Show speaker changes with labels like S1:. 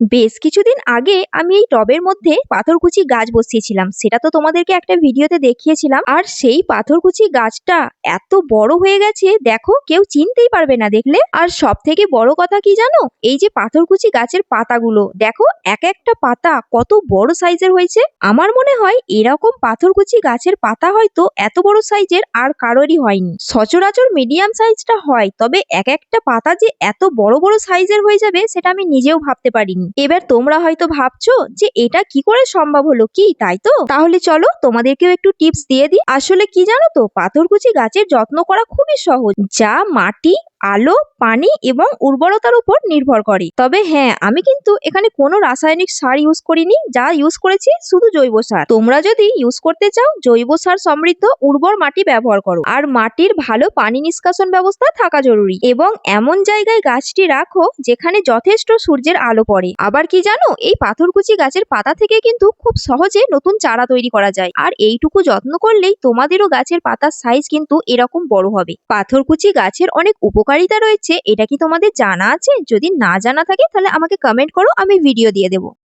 S1: বেশ কিছুদিন আগে আমি এই টবের মধ্যে পাথরকুচি গাছ বসিয়েছিলাম। সেটা তো তোমাদেরকে একটা ভিডিওতে দেখিয়েছিলাম। আর সেই পাথরকুচি গাছটা এত বড় হয়ে গেছে, দেখো, কেউ চিনতেই পারবে না দেখলে। আর সব থেকে বড় কথা কি জানো? এই যে পাথরকুচি গাছের পাতাগুলো, দেখো, এক একটা পাতা কত বড় সাইজের হয়েছে। আমার মনে হয় এরকম পাথরকুচি গাছের পাতা হয়তো এত বড় সাইজের আর কারোরই হয়নি। সচরাচর মিডিয়াম সাইজটা হয়, তবে এক একটা পাতা যে এত বড় বড় সাইজের হয়ে যাবে, সেটা আমি নিজেও ভাবতে পারিনি। এবার তোমরা হয়তো ভাবছ যে এটা কি করে সম্ভব হলো কি, তাই তো? তাহলে চলো তোমাদেরকেও একটু টিপস দিয়ে দিই। আসলে কি জানো তো, পাথরকুচি গাছের যত্ন করা খুবই সহজ। যা মাটি আলো, পানি এবং উর্বরতার উপর নির্ভর করে। তবে হ্যাঁ আমি কিন্তু এখানে কোনো রাসায়নিক সার ইউজ করিনি, যা ইউজ করেছি শুধু জৈব সার। তোমরা যদি ইউজ করতে চাও, জৈব সার সমৃদ্ধ উর্বর মাটি ব্যবহার করো। আর মাটির ভালো পানি নিষ্কাশন ব্যবস্থা থাকা জরুরি। এবং এমন জায়গায় গাছটি রাখো, যেখানে যথেষ্ট সূর্যের আলো পড়ে। আবার কি জানো, এই পাথরকুচি গাছের পাতা থেকে কিন্তু খুব সহজে নতুন চারা তৈরি করা যায়। আর এইটুকু যত্ন করলেই তোমাদেরও গাছের পাতার সাইজ কিন্তু এরকম বড় হবে। পাথরকুচি গাছের অনেক উপকারিতা রয়েছে, এটা কি তোমাদের জানা আছে? যদি না জানা থাকে, তাহলে আমাকে কমেন্ট করো, আমি ভিডিও দিয়ে দেবো।